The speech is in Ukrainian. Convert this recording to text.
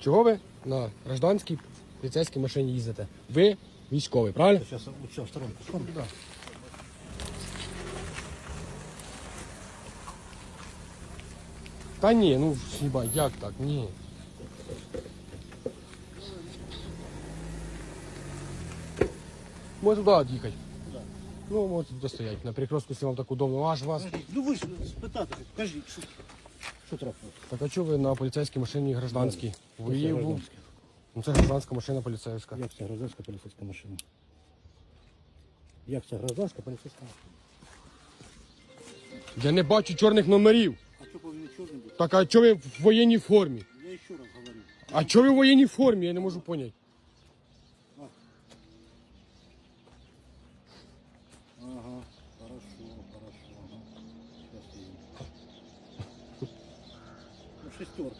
Чого ви на гражданській поліцейській машині їздите? Ви військовий, правильно? Сейчас вот сторонку. в. Да. Та ні, ну хіба як так? Ні. Може туди їхати. Ну, можете туди стояти. На перекрестку, якщо вам так удобно. Аж вас. Подождіть, Ну ви ж спитати, кажіть, що, що? Так а чого ви на поліцейській машині гражданській? Ви Це її в- гражданське. Ну це гражданська машина поліцейська. Як це гражданська поліцейська машина? Як це гражданська поліцейська машина? Я не бачу чорних номерів. А що повинні чорний бути? Так а чого ви в воєнній формі? Я ще раз говорю. А чого ви в воєнній формі? Я не можу поняти. Ага, хорошо, хорошо. Ага. Сейчас я... Ну, шестерка.